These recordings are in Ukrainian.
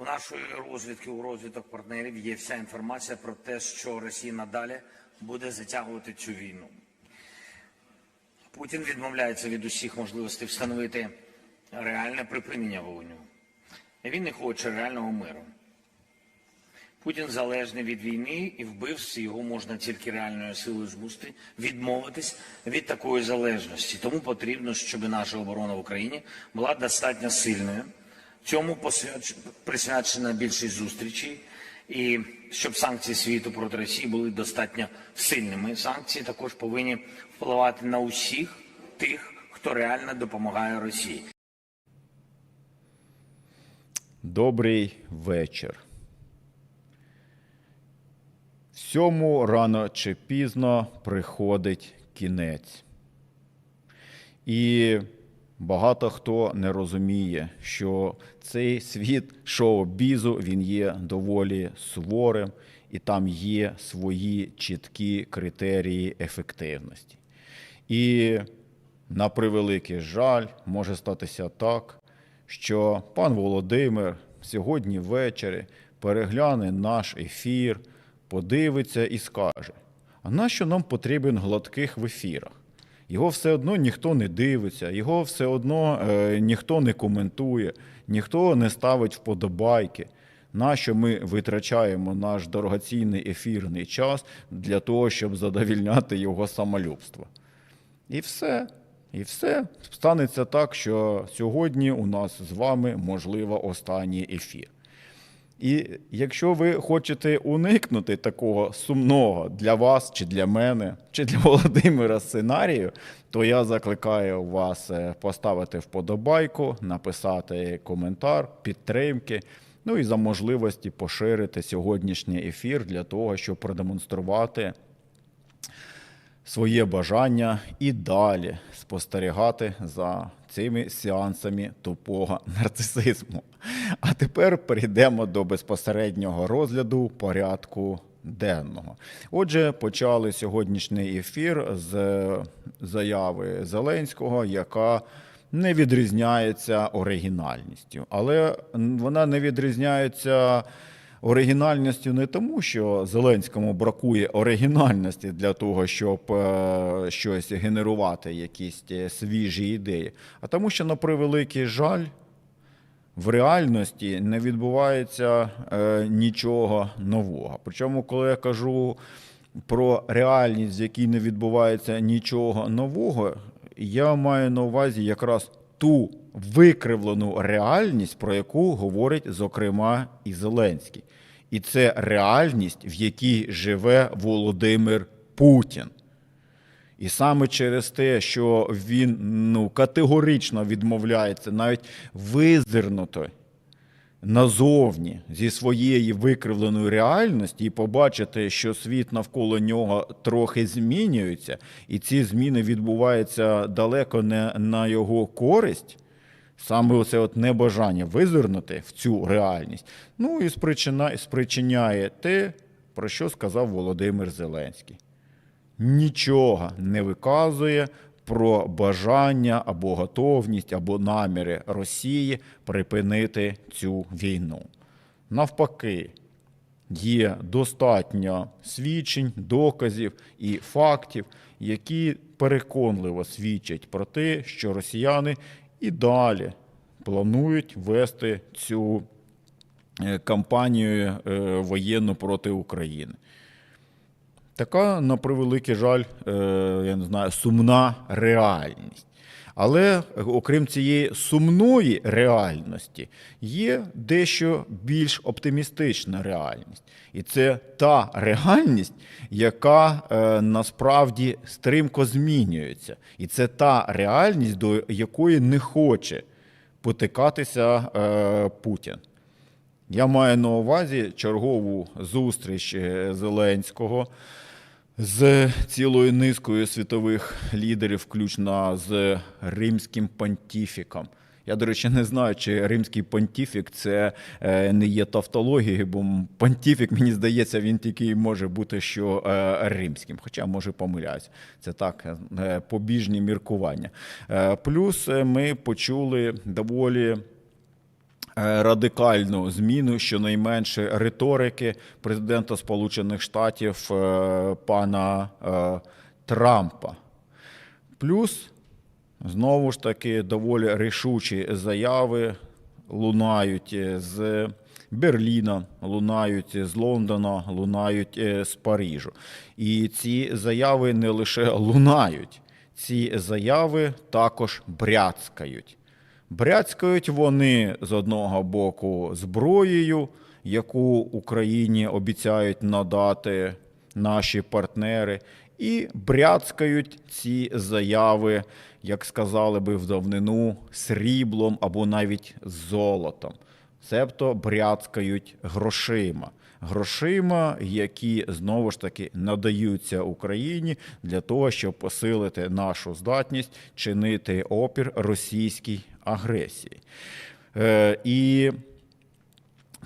У нашої розвідки, у розвідок партнерів є вся інформація про те, що Росія надалі буде затягувати цю війну. Путін відмовляється від усіх можливостей встановити реальне припинення вогню. Він не хоче реального миру. Путін залежний від війни і вбивств його можна тільки реальною силою змусити відмовитись від такої залежності. Тому потрібно, щоб наша оборона в Україні була достатньо сильною. Цьому присвячена більшість зустрічей, і щоб санкції світу проти Росії були достатньо сильними. Санкції також повинні впливати на усіх тих, хто реально допомагає Росії. Добрий вечір. Всьому рано чи пізно приходить кінець. І багато хто не розуміє, що цей світ шоу-бізу він є доволі суворим, і там є свої чіткі критерії ефективності. І на превеликий жаль, може статися так, що пан Володимир сьогодні ввечері перегляне наш ефір, подивиться і скаже: а нащо нам потрібен гладких в ефірах? Його все одно ніхто не дивиться, його все одно е, ніхто не коментує, ніхто не ставить вподобайки. Нащо ми витрачаємо наш дорогоцінний ефірний час для того, щоб задовільняти його самолюбство? І все. І все станеться так, що сьогодні у нас з вами можливо останній ефір. І якщо ви хочете уникнути такого сумного для вас, чи для мене, чи для Володимира сценарію, то я закликаю вас е, поставити вподобайку, написати коментар, підтримки. Ну і за можливості поширити сьогоднішній ефір для того, щоб продемонструвати своє бажання і далі спостерігати за цими сеансами тупого нарцисизму. А тепер перейдемо до безпосереднього розгляду порядку денного. Отже, почали сьогоднішній ефір з заяви Зеленського, яка не відрізняється оригінальністю, але вона не відрізняється оригінальністю не тому, що Зеленському бракує оригінальності для того, щоб е, щось генерувати, якісь е, свіжі ідеї, а тому, що на превеликий жаль. В реальності не відбувається е, нічого нового. Причому, коли я кажу про реальність, в якій не відбувається нічого нового, я маю на увазі якраз ту викривлену реальність, про яку говорить, зокрема, і Зеленський. І це реальність, в якій живе Володимир Путін. І саме через те, що він ну, категорично відмовляється навіть визирнути назовні зі своєї викривленої реальності і побачити, що світ навколо нього трохи змінюється, і ці зміни відбуваються далеко не на його користь. Саме оце от небажання визирнути в цю реальність, ну і спричиняє те, про що сказав Володимир Зеленський нічого не виказує про бажання або готовність, або наміри Росії припинити цю війну. Навпаки, є достатньо свідчень, доказів і фактів, які переконливо свідчать про те, що росіяни і далі планують вести цю е, кампанію е, воєнну проти України. Така, на превеликий жаль, е, я не знаю, сумна реальність. Але окрім цієї сумної реальності, є дещо більш оптимістична реальність. І це та реальність, яка е, насправді стрімко змінюється. І це та реальність, до якої не хоче потикатися е, Путін. Я маю на увазі чергову зустріч е, Зеленського з цілою низкою світових лідерів, включно з римським понтіфіком. Я, до речі, не знаю, чи римський понтіфік це е, не є тавтологією, бо понтіфік, мені здається, він тільки може бути що е, римським, хоча може помиляюсь. Це так, побіжні міркування. Плюс ми почули доволі радикальну зміну щонайменше риторики президента Сполучених Штатів е, пана е, Трампа. Плюс, знову ж таки, доволі рішучі заяви лунають з Берліна, лунають з Лондона, лунають е, з Парижу. І ці заяви не лише лунають, ці заяви також бряцкають. Бряцькають вони з одного боку зброєю, яку Україні обіцяють надати наші партнери, і бряцкають ці заяви, як сказали би в давнину, сріблом або навіть золотом. Себто бряцкають грошима. Грошима, які знову ж таки надаються Україні для того, щоб посилити нашу здатність чинити опір російській агресії. Е, і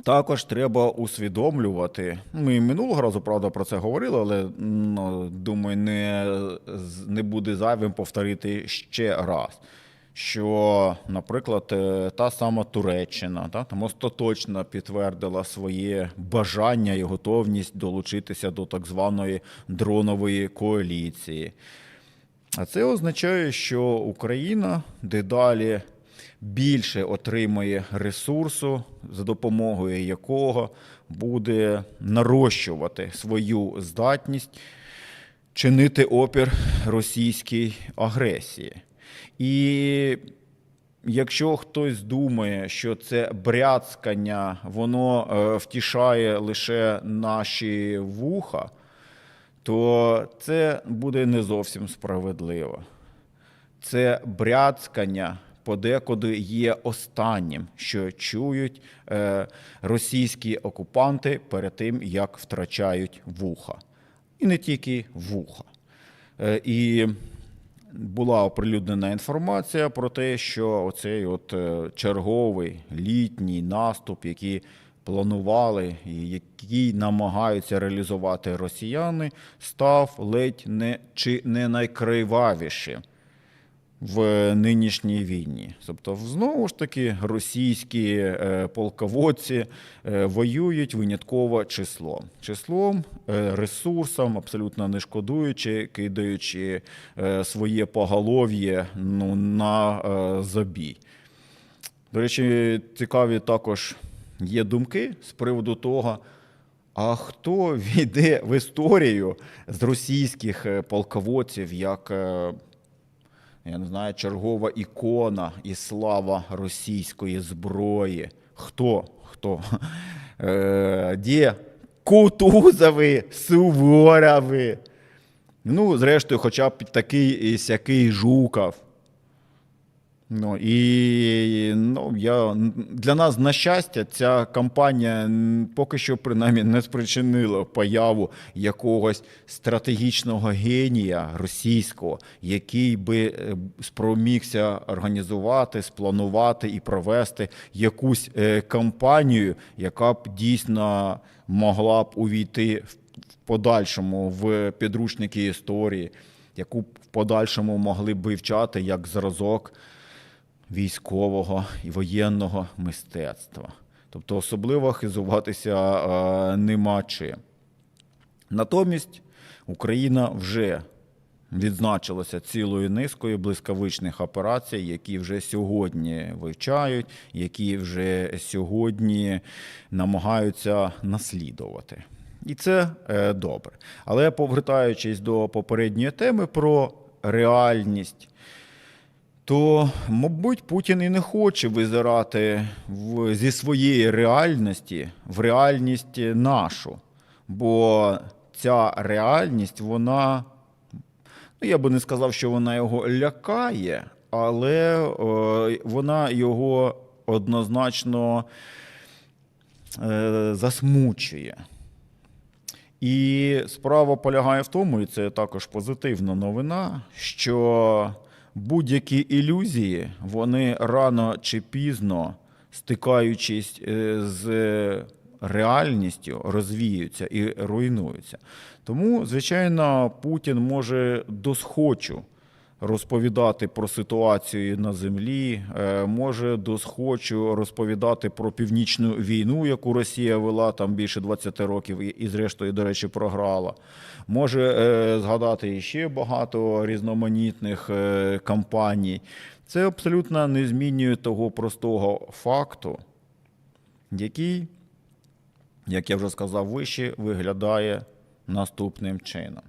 також треба усвідомлювати. Ми минулого разу, правда, про це говорили, але ну, думаю, не, не буде зайвим повторити ще раз. Що, наприклад, е, та сама Туреччина та, там остаточно підтвердила своє бажання і готовність долучитися до так званої дронової коаліції. А це означає, що Україна дедалі більше отримає ресурсу, за допомогою якого буде нарощувати свою здатність чинити опір російській агресії. І якщо хтось думає, що це бряцкання, воно е, втішає лише наші вуха, то це буде не зовсім справедливо. Це бряцкання подекуди є останнім, що чують е, російські окупанти перед тим, як втрачають вуха. І не тільки вуха. Е, і була оприлюднена інформація про те, що оцей от е, черговий літній наступ, який планували і який намагаються реалізувати росіяни, став ледь не чи не найкривавішим в нинішній війні. Тобто, знову ж таки, російські е, полководці е, воюють винятково числом. Числом, е, ресурсом, абсолютно не шкодуючи, кидаючи своє поголов'я ну, на забій. До речі, цікаві також є думки з приводу того, а хто війде в історію з російських полководців як. Я не знаю, чергова ікона і слава російської зброї. Хто? Хто? Е, де Кутузови, Суворови. Ну, зрештою, хоча б такий і сякий Жуков. Ну, і ну, я, для нас, на щастя, ця кампанія поки що принаймні не спричинила появу якогось стратегічного генія російського, який би е, спромігся організувати, спланувати і провести якусь е, кампанію, яка б дійсно могла б увійти в подальшому в підручники історії, яку б в подальшому могли б вивчати як зразок військового і воєнного мистецтва. Тобто особливо хизуватися е, нема чим. Натомість Україна вже відзначилася цілою низкою блискавичних операцій, які вже сьогодні вивчають, які вже сьогодні намагаються наслідувати. І це е, добре. Але повертаючись до попередньої теми про реальність то, мабуть, Путін і не хоче визирати в, зі своєї реальності в реальність нашу. Бо ця реальність, вона, ну я би не сказав, що вона його лякає, але е, вона його однозначно е, засмучує. І справа полягає в тому, і це також позитивна новина, що будь-які ілюзії, вони рано чи пізно, стикаючись е, з реальністю, розвіються і руйнуються. Тому, звичайно, Путін може досхочу розповідати про ситуацію на землі, е, може досхочу розповідати про північну війну, яку Росія вела там більше 20 років, і, зрештою, до речі, програла. Може е, згадати ще багато різноманітних е, кампаній. Це абсолютно не змінює того простого факту, який, як я вже сказав вище, виглядає наступним чином.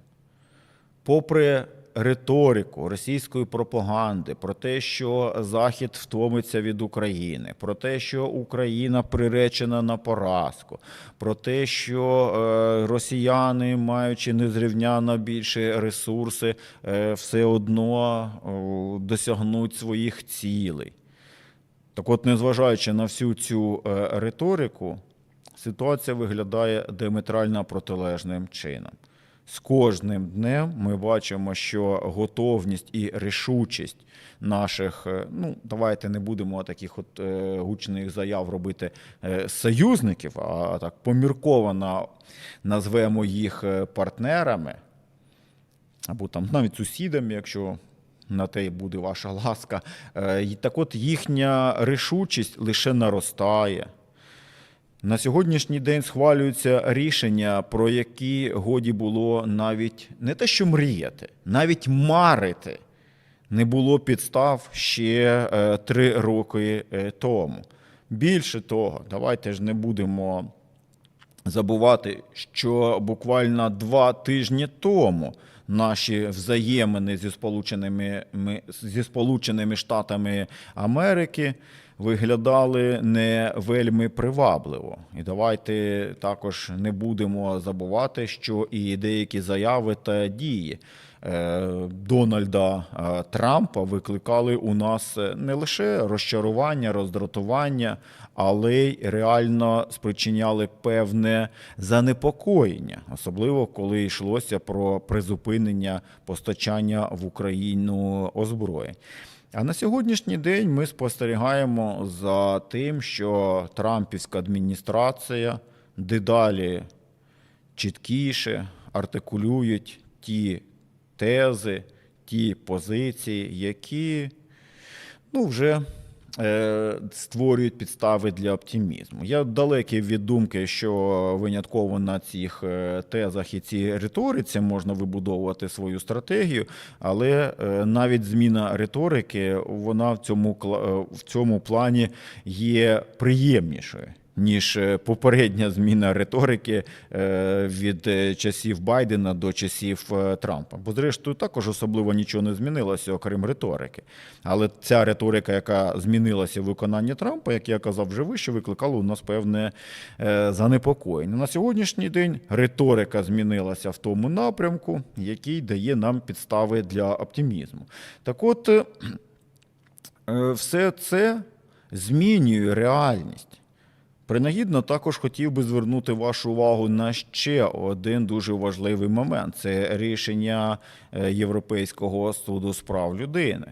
Попри риторику російської пропаганди про те, що Захід втомиться від України, про те, що Україна приречена на поразку, про те, що е, росіяни, маючи незрівняно більше ресурси, е, все одно досягнуть своїх цілей. Так от, незважаючи на всю цю е, риторику, ситуація виглядає диаметрально протилежним чином. З кожним днем ми бачимо, що готовність і рішучість наших, е, ну давайте не будемо таких от е, гучних заяв робити е, союзників, а так помірковано назвемо їх партнерами, або там навіть сусідами, якщо на те й буде ваша ласка. І Так от їхня рішучість лише наростає. На сьогоднішній день схвалюються рішення, про які годі було навіть не те, що мріяти, навіть марити не було підстав ще е, три роки е, тому. Більше того, давайте ж не будемо забувати, що буквально два тижні тому наші взаємини зі Сполученими, зі Сполученими Штатами Америки виглядали не вельми привабливо. І давайте також не будемо забувати, що і деякі заяви та дії е, Дональда е, Трампа викликали у нас е, не лише розчарування, роздратування, але й реально спричиняли певне занепокоєння, особливо коли йшлося про призупинення постачання в Україну озброєнь. А на сьогоднішній день ми спостерігаємо за тим, що Трампівська адміністрація дедалі чіткіше артикулюють ті тези, ті позиції, які ну, вже створюють підстави для оптимізму. Я далекий від думки, що винятково на цих е, тезах і цій риториці можна вибудовувати свою стратегію, але е, навіть зміна риторики вона в цьому, е, в цьому плані є приємнішою. Ніж е, попередня зміна риторики е, від е, часів Байдена до часів Трампа. Бо, зрештою, також особливо нічого не змінилося, окрім риторики. Але ця риторика, яка змінилася в виконанні Трампа, як я казав вже вище, викликала у нас певне занепокоєння. На сьогоднішній день риторика змінилася в тому напрямку, який дає нам підстави для оптимізму. Так от, все це змінює реальність. Принагідно також хотів би звернути вашу увагу на ще один дуже важливий момент: це рішення е, Європейського суду з прав людини,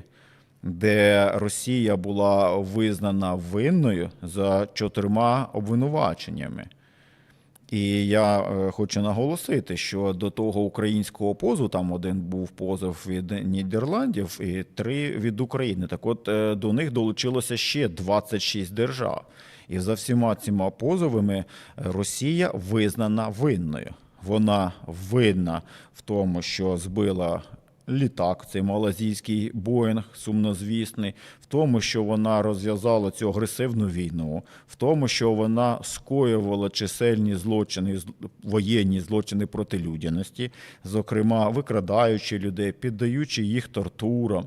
де Росія була визнана винною за чотирма обвинуваченнями. І я е, хочу наголосити, що до того українського позову там один був позов від Нідерландів і три від України. Так от е, до них долучилося ще 26 держав. І за всіма цими позовами е, Росія визнана винною. Вона винна в тому, що збила літак, цей малазійський Боїнг, сумнозвісний, в тому, що вона розв'язала цю агресивну війну, в тому, що вона скоювала чисельні злочини, воєнні злочини проти людяності, зокрема викрадаючи людей, піддаючи їх тортурам.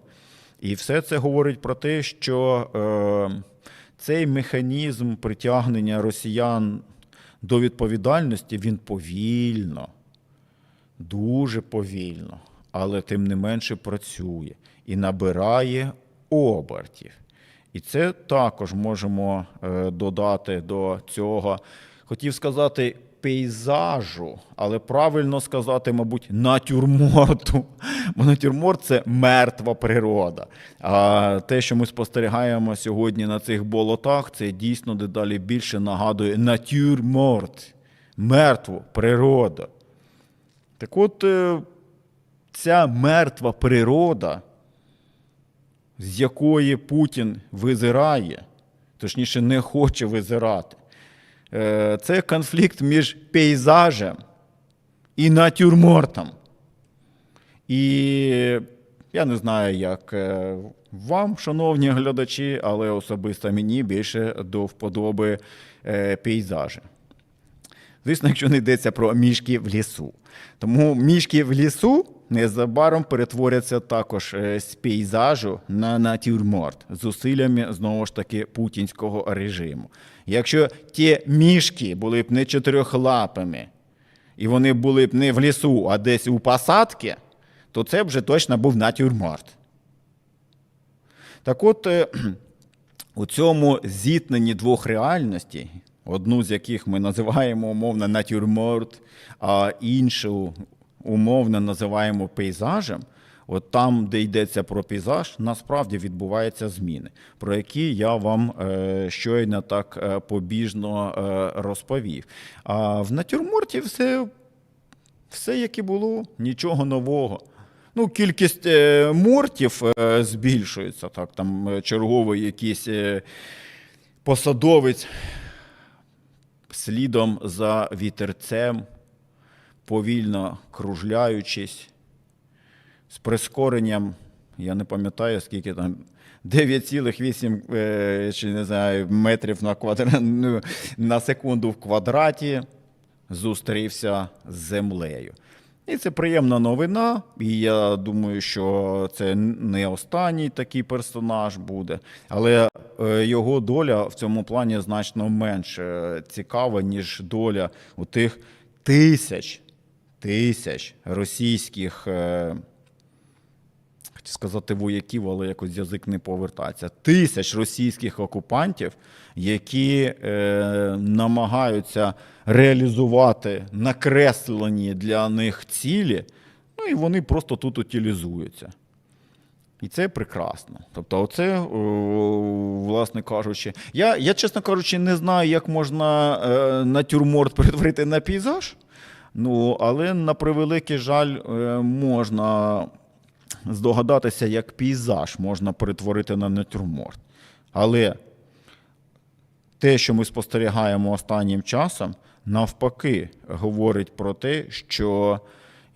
І все це говорить про те, що е, цей механізм притягнення росіян до відповідальності він повільно, дуже повільно, але тим не менше працює і набирає обертів. І це також можемо е, додати до цього, хотів сказати, пейзажу, але правильно сказати, мабуть, натюрморту. Бо натюрморт це мертва природа. А те, що ми спостерігаємо сьогодні на цих болотах, це дійсно дедалі більше нагадує натюрморт, мертву природу. Так от, е, ця мертва природа з якої Путін визирає, точніше, не хоче визирати. Е, Це конфлікт між пейзажем і натюрмортом. І я не знаю, як е, вам, шановні глядачі, але особисто мені більше до вподоби е, пейзажі. Звісно, якщо не йдеться про мішки в лісу. Тому мішки в лісу незабаром перетворяться також е, з пейзажу на натюрморт з зусиллями знову ж таки путінського режиму. Якщо ті мішки були б не чотирьохлапими, і вони були б не в лісу, а десь у посадці, то це вже точно був натюрморт. Так от, е, у цьому зіткненні двох реальностей, одну з яких ми називаємо умовно натюрморт, а іншу умовно називаємо пейзажем, от там, де йдеться про пейзаж, насправді відбуваються зміни, про які я вам е, щойно так е, побіжно е, розповів. А в натюрморті все, все як і було, нічого нового. Ну, кількість мортів збільшується. Так, там черговий якийсь посадовець слідом за вітерцем, повільно кружляючись, з прискоренням, я не пам'ятаю, скільки там. 9,8 е, чи не знаю, метрів на, квадра... ну, на секунду в квадраті зустрівся з землею. І це приємна новина. І я думаю, що це не останній такий персонаж буде. Але його доля в цьому плані значно менш е, цікава, ніж доля у тих тисяч, тисяч російських. е, сказати вояків, але якось язик не повертається. Тисяч російських окупантів, які е, намагаються реалізувати накреслені для них цілі, ну і вони просто тут утилізуються. І це прекрасно. Тобто, оце, власне кажучи, я, я, чесно кажучи, не знаю, як можна е, натюрморт перетворити на пейзаж. Ну, але на превеликий жаль, е, можна здогадатися, як пейзаж можна перетворити на натюрморт. Але те, що ми спостерігаємо останнім часом, навпаки, говорить про те, що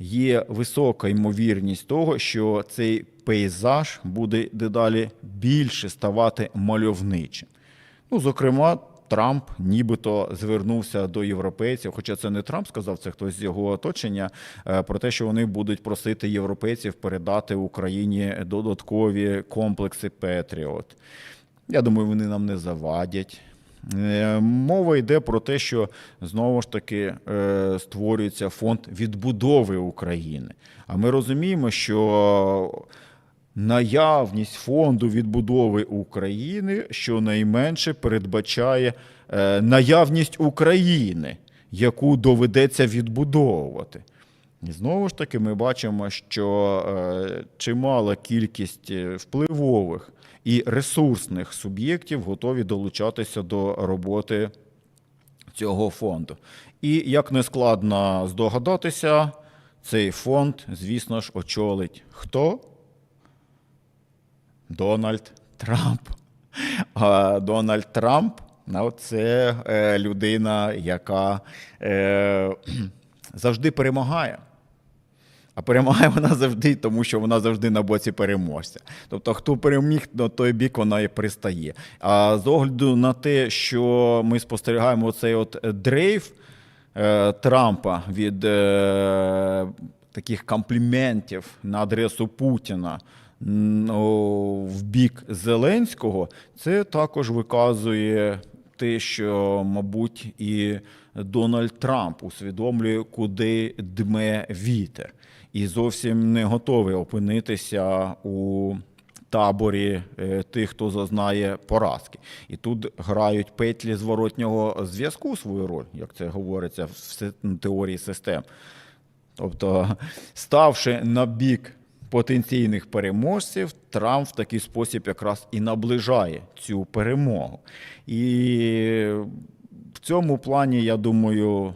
є висока ймовірність того, що цей пейзаж буде дедалі більше ставати мальовничим. Ну, зокрема, Трамп нібито звернувся до європейців, хоча це не Трамп сказав, це хтось з його оточення, е, про те, що вони будуть просити європейців передати Україні додаткові комплекси Петріот. Я думаю, вони нам не завадять. Е, Мова йде про те, що знову ж таки е, створюється фонд відбудови України. А ми розуміємо, що наявність фонду відбудови України щонайменше передбачає е, наявність України, яку доведеться відбудовувати. І знову ж таки, ми бачимо, що чимала кількість впливових і ресурсних суб'єктів готові долучатися до роботи цього фонду. І як не складно здогадатися, цей фонд, звісно ж, очолить хто? Дональд Трамп. А Дональд Трамп ну, це е, людина, яка е, завжди перемагає. Перемагає вона завжди, тому що вона завжди на боці переможця. Тобто, хто переміг, на той бік вона і пристає. А з огляду на те, що ми спостерігаємо цей от дрейф е, Трампа від е, таких компліментів на адресу Путіна в бік Зеленського, це також виказує те, що, мабуть, і Дональд Трамп усвідомлює, куди дме вітер, і зовсім не готовий опинитися у таборі е, тих, хто зазнає поразки. І тут грають петлі зворотнього зв'язку свою роль, як це говориться в теорії систем. Тобто, ставши на бік потенційних переможців, Трамп в такий спосіб якраз і наближає цю перемогу. І цьому плані, я думаю,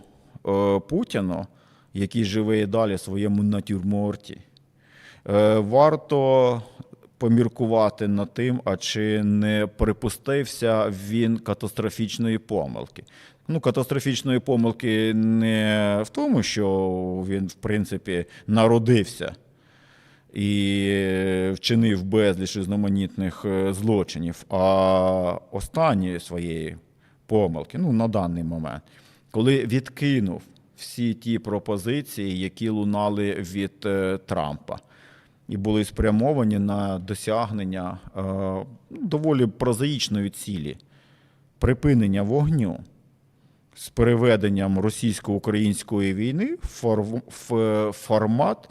е, Путіну, який живе і далі в своєму натюрморті, е, варто поміркувати над тим, а чи не припустився він катастрофічної помилки. Ну, катастрофічної помилки не в тому, що він, в принципі, народився і вчинив безліч різноманітних е, злочинів, а останньої своєї помилки, ну, на даний момент, коли відкинув всі ті пропозиції, які лунали від е, Трампа, і були спрямовані на досягнення е, доволі прозаїчної цілі припинення вогню з переведенням російсько-української війни в формат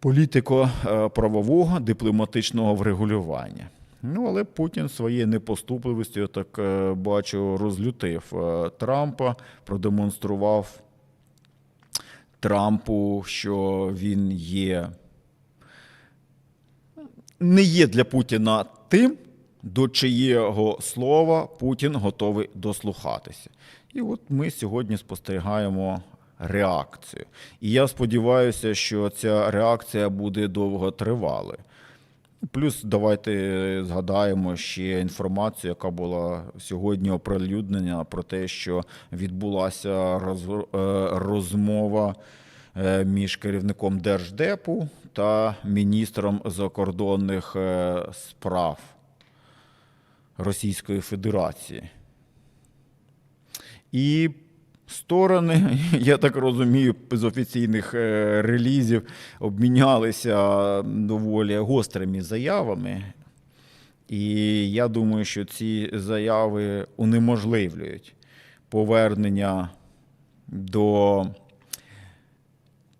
політико-правового дипломатичного врегулювання. Ну, але Путін своєю непоступливістю, я так е, бачу, розлютив е, Трампа, продемонстрував Трампу, що він є не є для Путіна тим, до чиєго слова Путін готовий дослухатися. І от ми сьогодні спостерігаємо реакцію. І я сподіваюся, що ця реакція буде довготривалою. Плюс давайте згадаємо ще інформацію, яка була сьогодні оприлюднена про те, що відбулася е, розмова е, між керівником Держдепу та міністром закордонних е, справ Російської Федерації. І сторони, я так розумію, з офіційних е, релізів обмінялися доволі гострими заявами. І я думаю, що ці заяви унеможливлюють повернення до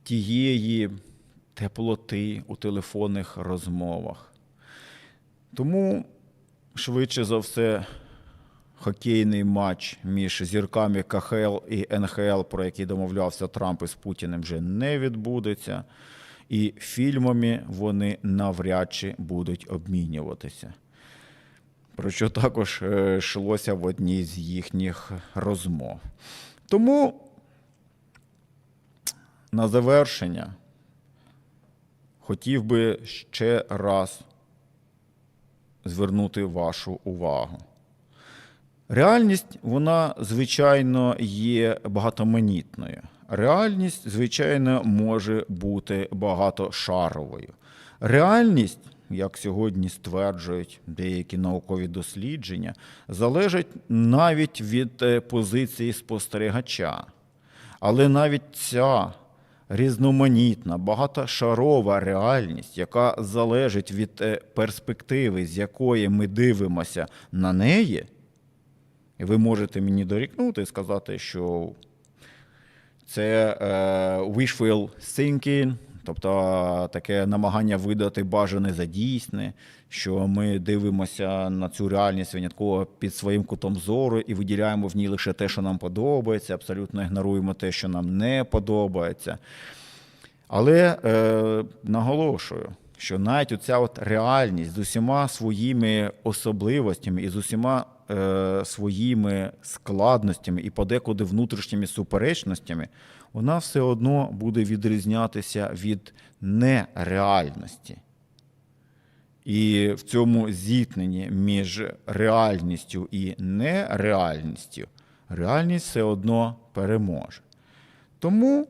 тієї теплоти у телефонних розмовах. Тому, швидше за все, хокейний матч між зірками КХЛ і НХЛ, про який домовлявся Трамп із Путіним, вже не відбудеться. І фільмами вони навряд чи будуть обмінюватися. Про що також е, йшлося в одній з їхніх розмов. Тому на завершення хотів би ще раз звернути вашу увагу. Реальність, вона, звичайно, є багатоманітною. Реальність, звичайно, може бути багатошаровою. Реальність, як сьогодні стверджують деякі наукові дослідження, залежить навіть від е, позиції спостерігача. Але навіть ця різноманітна, багатошарова реальність, яка залежить від е, перспективи, з якої ми дивимося на неї, ви можете мені дорікнути і сказати, що це е, wishful thinking, тобто таке намагання видати бажане за дійсне, що ми дивимося на цю реальність винятково під своїм кутом зору і виділяємо в ній лише те, що нам подобається, абсолютно ігноруємо те, що нам не подобається. Але е, наголошую, що навіть оця от реальність з усіма своїми особливостями і з усіма е, своїми складностями і подекуди внутрішніми суперечностями, вона все одно буде відрізнятися від нереальності. І в цьому зіткненні між реальністю і нереальністю реальність все одно переможе. Тому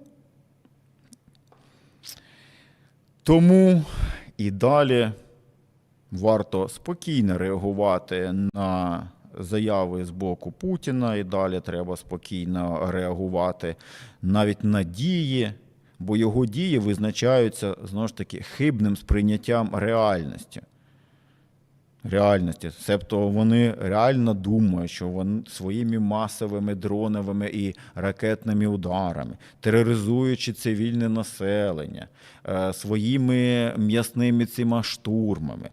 тому і далі варто спокійно реагувати на заяви з боку Путіна, і далі треба спокійно реагувати. Навіть на дії, бо його дії визначаються знову ж таки хибним сприйняттям реальності. Реальності, себто вони реально думають, що вони своїми масовими дроновими і ракетними ударами, тероризуючи цивільне населення, е, своїми м'ясними цими штурмами,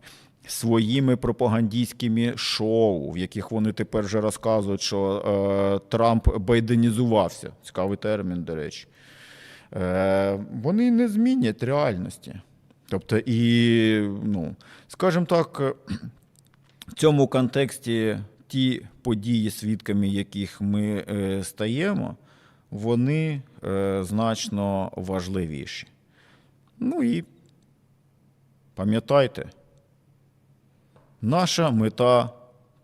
своїми пропагандистськими шоу, в яких вони тепер вже розказують, що е, Трамп байденізувався. Цікавий термін, до речі. Е, вони не змінять реальності. Тобто, і, ну, скажімо так, в цьому контексті ті події, свідками яких ми е, стаємо, вони е, значно важливіші. Ну і пам'ятайте, Наша мета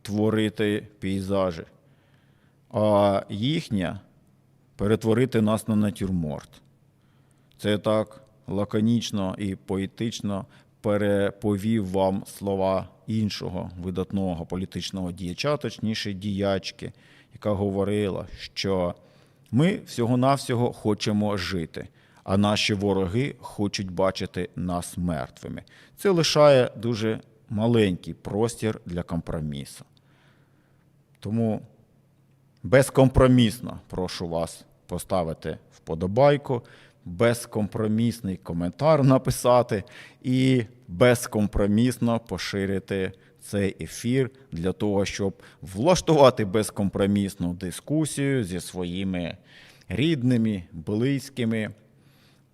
творити пейзажі, а їхня перетворити нас на натюрморт. Це так лаконічно і поетично переповів вам слова іншого видатного політичного діяча, точніше діячки, яка говорила, що ми всього-навсього хочемо жити, а наші вороги хочуть бачити нас мертвими. Це лишає дуже маленький простір для компромісу. Тому безкомпромісно прошу вас поставити вподобайку, безкомпромісний коментар написати і безкомпромісно поширити цей ефір для того, щоб влаштувати безкомпромісну дискусію зі своїми рідними, близькими,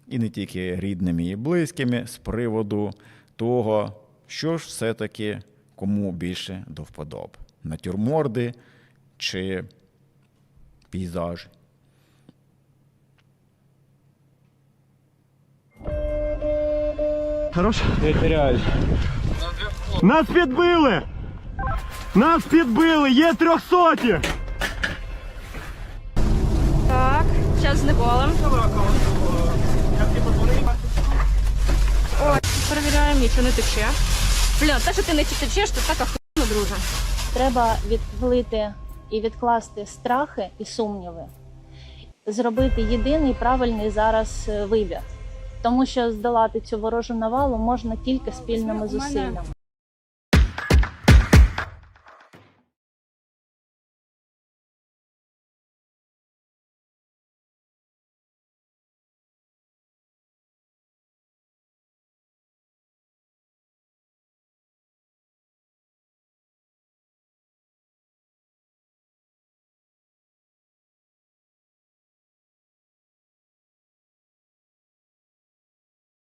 і не тільки рідними і близькими з приводу того, що ж все-таки кому більше до вподоб. Натюрморди чи пейзажі. Хорош? Я теряюсь. Нас підбили! Нас підбили! Є трьохсоті! Так, зараз з Николем. О, перевіряємо, нічого не тече. Бля, те, що ти не течеш, то так охуєнно, друже. Треба відвлити і відкласти страхи і сумніви, зробити єдиний правильний зараз е, вибір. Тому що здолати цю ворожу навалу можна тільки спільними зусиллями.